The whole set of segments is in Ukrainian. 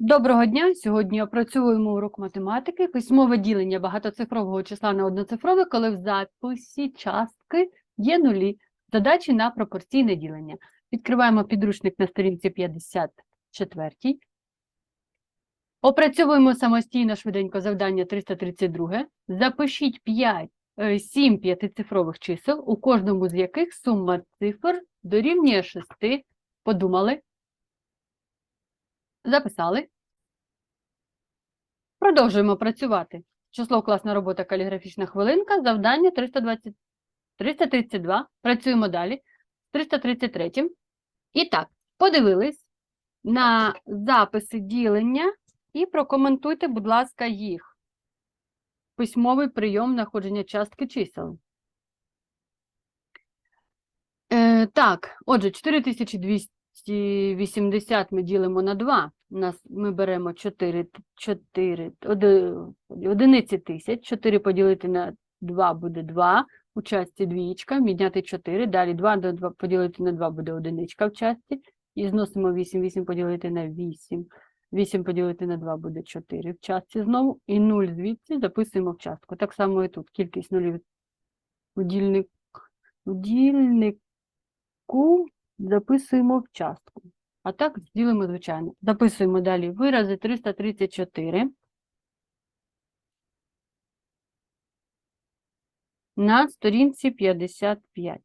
Доброго дня! Сьогодні опрацьовуємо урок математики, письмове ділення багатоцифрового числа на одноцифрове, коли в записі частки є нулі. Задачі на пропорційне ділення. Відкриваємо підручник на сторінці 54. Опрацьовуємо самостійно швиденько завдання 332. Запишіть 5, 7 п'ятицифрових чисел, у кожному з яких сума цифр дорівнює 6. Подумали? Записали. Продовжуємо працювати. Число класна робота каліграфічна хвилинка. Завдання 320, 332. Працюємо далі. 333. І так, подивились на записи ділення і прокоментуйте, будь ласка, їх. Письмовий прийом знаходження частки чисел. Е, так, отже, 4200. 280 ми ділимо на 2. У нас ми беремо 4, 4 оди- одиниці тисяч. 4 поділити на 2 буде 2. У часті двічка, відняти 4. Далі 2 до 2 поділити на 2 буде одиничка в часті. І зносимо 8, 8 поділити на 8. 8 поділити на 2 буде 4 в часті знову. І 0 звідси записуємо в частку. Так само і тут. Кількість нулів у дільнику записуємо в частку. А так ділимо звичайно. Записуємо далі вирази 334 на сторінці 55.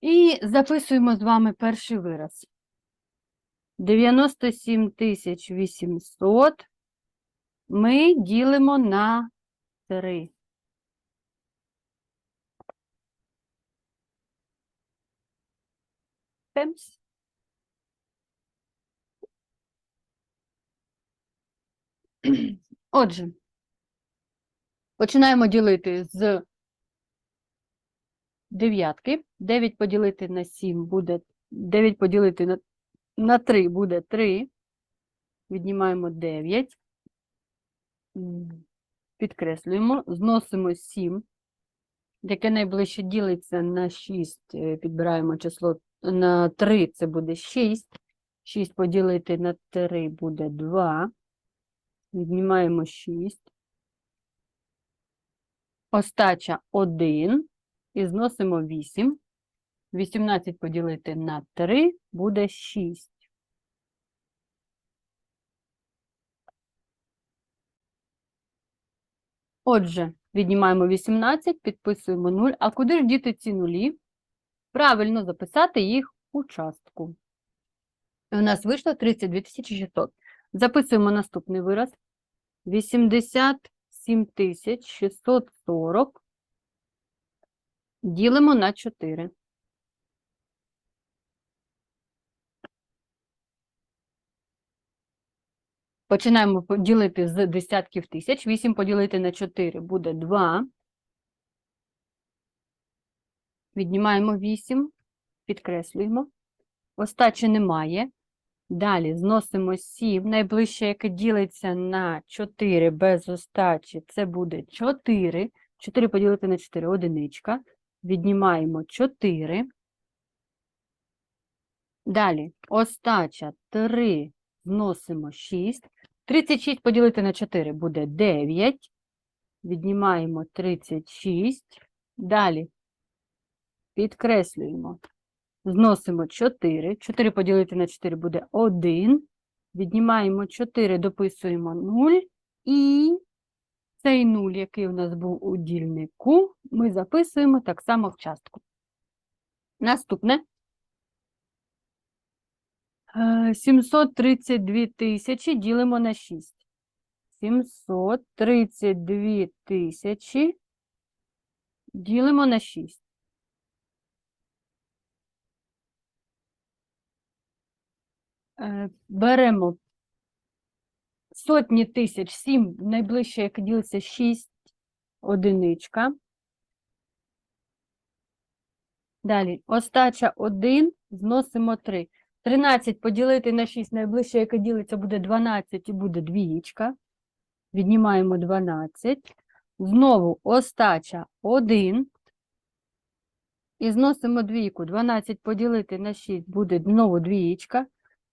І записуємо з вами перший вираз. 97 800 ми ділимо на 3. Пемс. Отже, починаємо ділити з дев'ятки. 9 поділити на 7 буде 9 поділити на, на 3 буде 3. Віднімаємо 9. Підкреслюємо, зносимо 7. Яке найближче ділиться на 6, е, підбираємо число на 3, це буде 6. 6 поділити на 3 буде 2. Віднімаємо 6. Остача 1. І зносимо 8. 18 поділити на 3 буде 6. Отже, віднімаємо 18, підписуємо 0. А куди ж діти ці нулі? Правильно записати їх у частку. У нас вийшло 32 600. Записуємо наступний вираз. 87 640 ділимо на 4. Починаємо ділити з десятків тисяч. 8 поділити на 4 буде 2. Віднімаємо 8, підкреслюємо. Остачі немає. Далі зносимо 7. Найближче, яке ділиться на 4 без остачі, це буде 4. 4 поділити на 4 одиничка. Віднімаємо 4. Далі остача 3, зносимо 6. 36 поділити на 4 буде 9. Віднімаємо 36. Далі підкреслюємо. Зносимо 4. 4 поділити на 4 буде 1. Віднімаємо 4, дописуємо 0. І цей 0, який у нас був у дільнику, ми записуємо так само в частку. Наступне. Е, 732 тисячі ділимо на 6. 732 тисячі ділимо на 6. Беремо сотні тисяч, 7, найближче, яке ділиться 6, одиничка. Далі, остача 1, зносимо 3. 13 поділити на 6, найближче, яке ділиться, буде 12 і буде двієчка. Віднімаємо 12. Знову остача 1. І зносимо двійку. 12 поділити на 6 буде знову двієчка.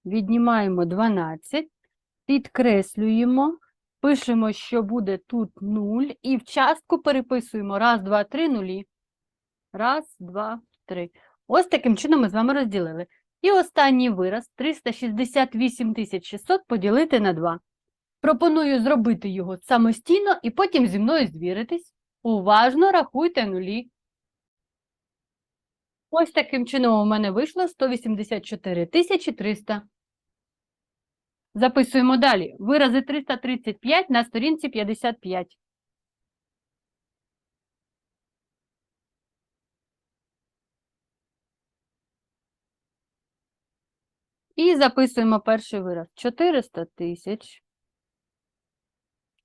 Віднімаємо 12. підкреслюємо, пишемо, що буде тут 0, і в частку переписуємо раз, два, три нулі. Раз, два, три. Ось таким чином ми з вами розділили. І останній вираз 368 600 поділити на 2. Пропоную зробити його самостійно і потім зі мною звіритись. Уважно рахуйте нулі. Ось таким чином у мене вийшло 184 300. Записуємо далі. Вирази 335 на сторінці 55. І записуємо перший вираз. 400 тисяч.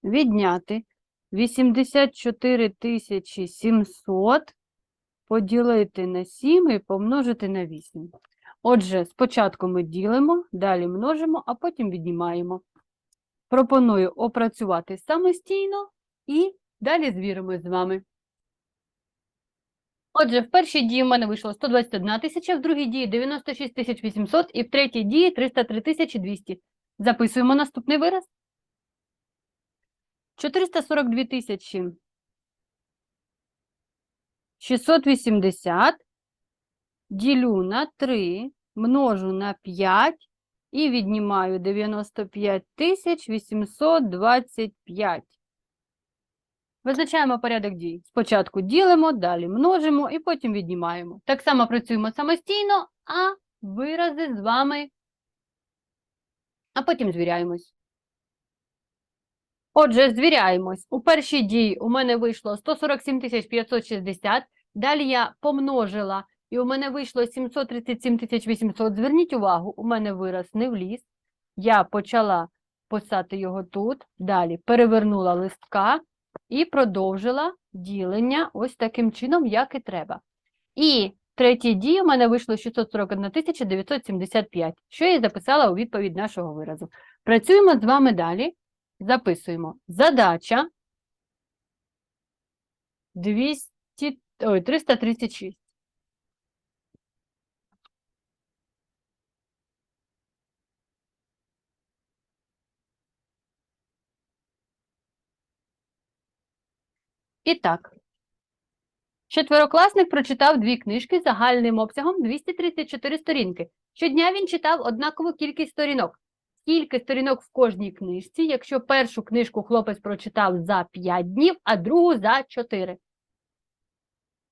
Відняти 84 тисячі 700 поділити на 7 і помножити на 8. Отже, спочатку ми ділимо, далі множимо, а потім віднімаємо. Пропоную опрацювати самостійно і далі звіримось з вами. Отже, в першій дії в мене вийшло 121 тисяча, в другій дії 96 800 і в третій дії 303 200. Записуємо наступний вираз. 442 тисячі 680 ділю на 3, множу на 5 і віднімаю 95 825. Визначаємо порядок дій. Спочатку ділимо, далі множимо і потім віднімаємо. Так само працюємо самостійно, а вирази з вами, а потім звіряємось. Отже, звіряємось. У першій дії у мене вийшло 147 560, далі я помножила, і у мене вийшло 737 800. Зверніть увагу, у мене вираз не вліз. Я почала писати його тут, далі перевернула листка і продовжила ділення ось таким чином, як і треба. І третій дії у мене вийшло 641 975, що я записала у відповідь нашого виразу. Працюємо з вами далі. Записуємо. Задача 200, ой, 336. І так. Четверокласник прочитав дві книжки загальним обсягом 234 сторінки. Щодня він читав однакову кількість сторінок. Скільки сторінок в кожній книжці, якщо першу книжку хлопець прочитав за 5 днів, а другу за 4.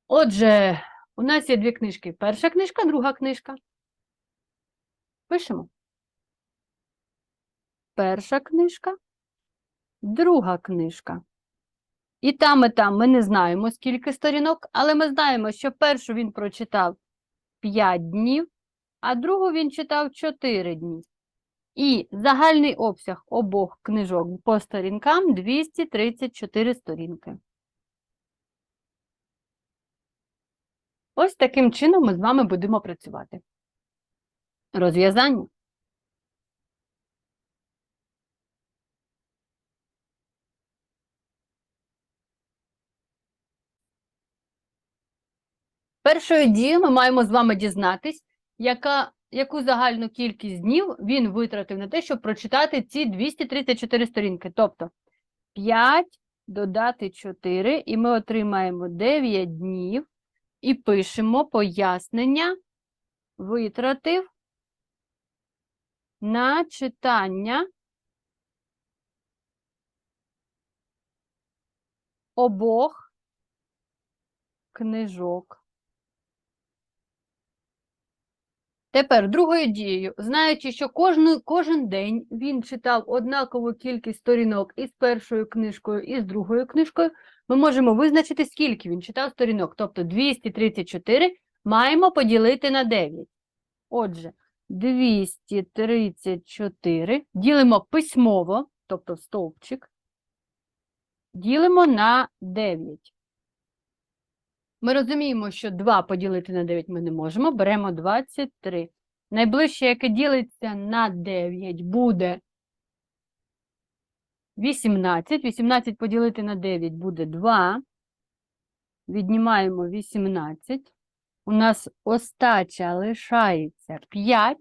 Отже, у нас є дві книжки. Перша книжка, друга книжка. Пишемо. Перша книжка, друга книжка. І там, і там ми не знаємо, скільки сторінок, але ми знаємо, що першу він прочитав 5 днів, а другу він читав 4 дні. І загальний обсяг обох книжок по сторінкам 234 сторінки. Ось таким чином ми з вами будемо працювати. Розв'язання. Першою дією ми маємо з вами дізнатись, яка, яку загальну кількість днів він витратив на те, щоб прочитати ці 234 сторінки. Тобто 5 додати 4, і ми отримаємо 9 днів і пишемо пояснення, витратив на читання обох книжок. Тепер другою дією, знаючи, що кожну, кожен день він читав однакову кількість сторінок із першою книжкою і з другою книжкою, ми можемо визначити, скільки він читав сторінок. Тобто 234 маємо поділити на 9. Отже, 234 ділимо письмово, тобто стовпчик, ділимо на 9. Ми розуміємо, що 2 поділити на 9 ми не можемо, беремо 23. Найближче, яке ділиться на 9, буде 18. 18 поділити на 9 буде 2. Віднімаємо 18. У нас остача лишається 5.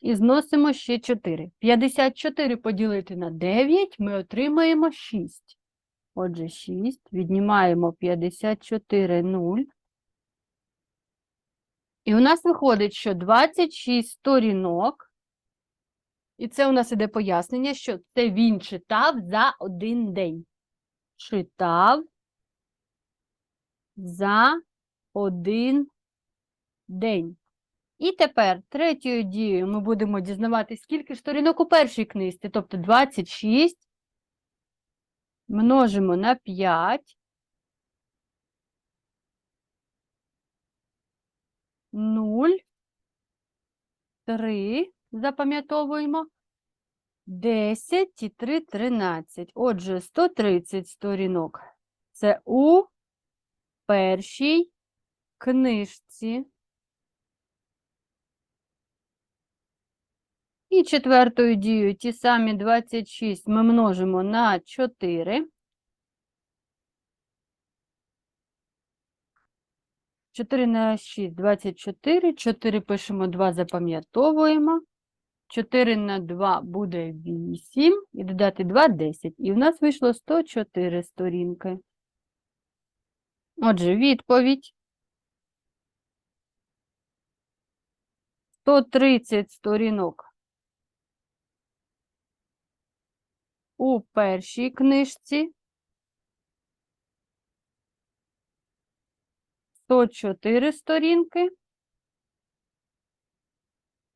і зносимо ще 4. 54 поділити на 9 ми отримаємо 6. Отже, 6. Віднімаємо 54 0. І у нас виходить, що 26 сторінок. І це у нас іде пояснення, що це він читав за один день. Читав за один день. І тепер третьою дією ми будемо дізнаватися, скільки сторінок у першій книжці, тобто 26 множимо на 5. 0, 3, запам'ятовуємо, 10 і 3, 13. Отже, 130 сторінок. Це у першій книжці. І четвертою дією ті самі 26 ми множимо на 4. 4 на 6 – 24. 4 пишемо, 2 запам'ятовуємо. 4 на 2 буде 8. І додати 2 – 10. І в нас вийшло 104 сторінки. Отже, відповідь. 130 сторінок у першій книжці. 104 сторінки.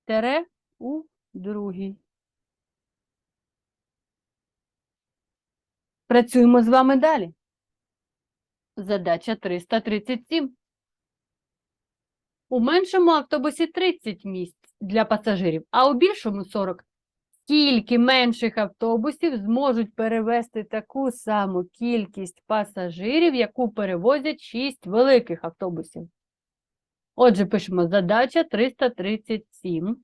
Тере у другій. Працюємо з вами далі. Задача 337. У меншому автобусі 30 місць для пасажирів, а у більшому 40. Скільки менших автобусів зможуть перевезти таку саму кількість пасажирів, яку перевозять 6 великих автобусів? Отже, пишемо задача 337.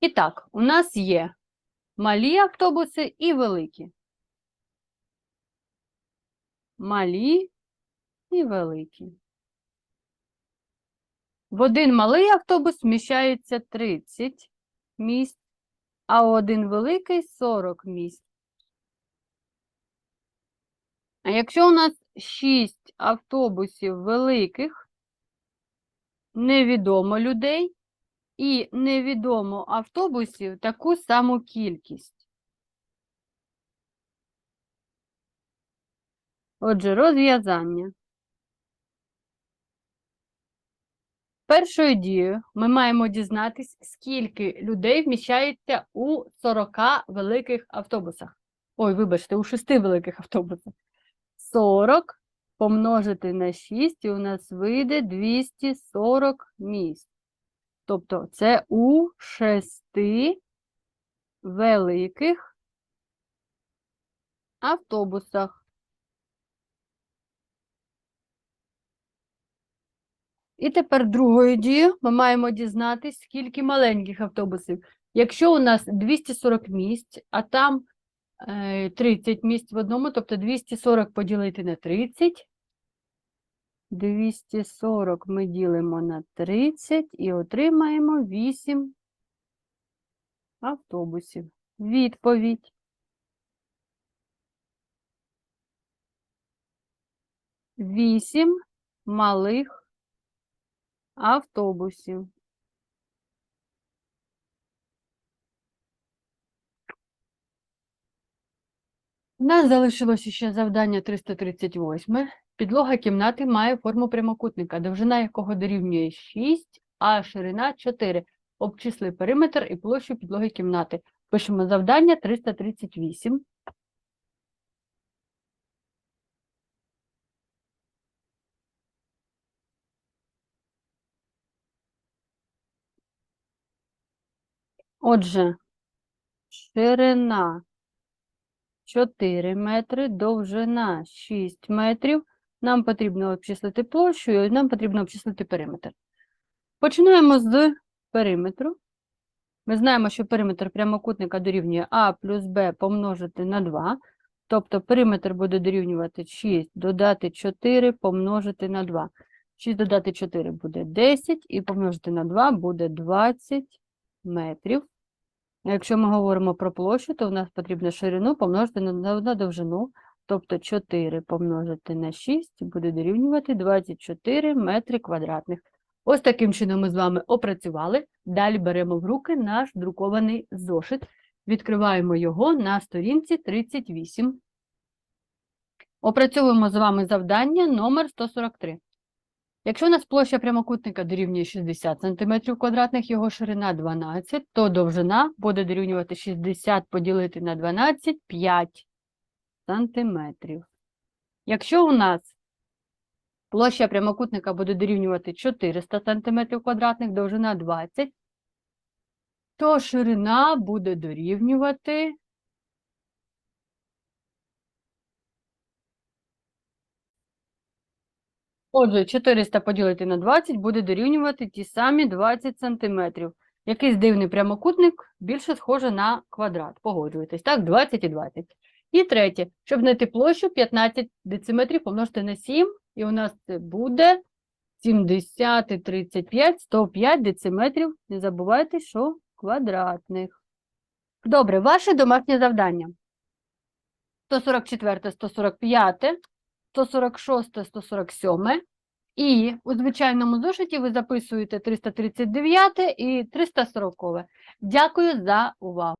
І так, у нас є малі автобуси і великі. Малі і великі. В один малий автобус вміщається 30 місць, а у один великий 40 місць. А якщо у нас 6 автобусів великих, невідомо людей, і невідомо автобусів таку саму кількість. Отже, розв'язання. Першою дією ми маємо дізнатись, скільки людей вміщається у 40 великих автобусах. Ой, вибачте, у 6 великих автобусах. 40 помножити на 6, і у нас вийде 240 місць. Тобто це у 6 великих автобусах. І тепер другою дією ми маємо дізнатись, скільки маленьких автобусів. Якщо у нас 240 місць, а там е, 30 місць в одному, тобто 240 поділити на 30. 240 ми ділимо на 30 і отримаємо 8 автобусів. Відповідь. Вісім малих автобусів. У нас залишилося ще завдання 338. Підлога кімнати має форму прямокутника, довжина якого дорівнює 6, а ширина 4. Обчисли периметр і площу підлоги кімнати. Пишемо завдання 338. Отже, ширина 4 метри, довжина 6 метрів. Нам потрібно обчислити площу і нам потрібно обчислити периметр. Починаємо з периметру. Ми знаємо, що периметр прямокутника дорівнює А плюс Б помножити на 2. Тобто периметр буде дорівнювати 6, додати 4, помножити на 2. 6 додати 4 буде 10, і помножити на 2 буде 20 метрів. Якщо ми говоримо про площу, то в нас потрібно ширину помножити на довжину. Тобто 4 помножити на 6 буде дорівнювати 24 метри квадратних. Ось таким чином ми з вами опрацювали. Далі беремо в руки наш друкований зошит. Відкриваємо його на сторінці 38. Опрацьовуємо з вами завдання номер 143. Якщо у нас площа прямокутника дорівнює 60 см квадратних, його ширина 12, то довжина буде дорівнювати 60 поділити на 12 – 5 сантиметрів. Якщо у нас площа прямокутника буде дорівнювати 400 см квадратних, довжина 20, то ширина буде дорівнювати Отже, 400 поділити на 20 буде дорівнювати ті самі 20 сантиметрів. Якийсь дивний прямокутник більше схоже на квадрат. Погоджуєтесь, так? 20 і 20. І третє, щоб знайти площу 15 дециметрів помножити на 7, і у нас це буде 70 і 35, 105 дециметрів. Не забувайте, що квадратних. Добре, ваше домашнє завдання. 144, 145, 146, 147. І у звичайному зошиті ви записуєте 339 і 340. Дякую за увагу.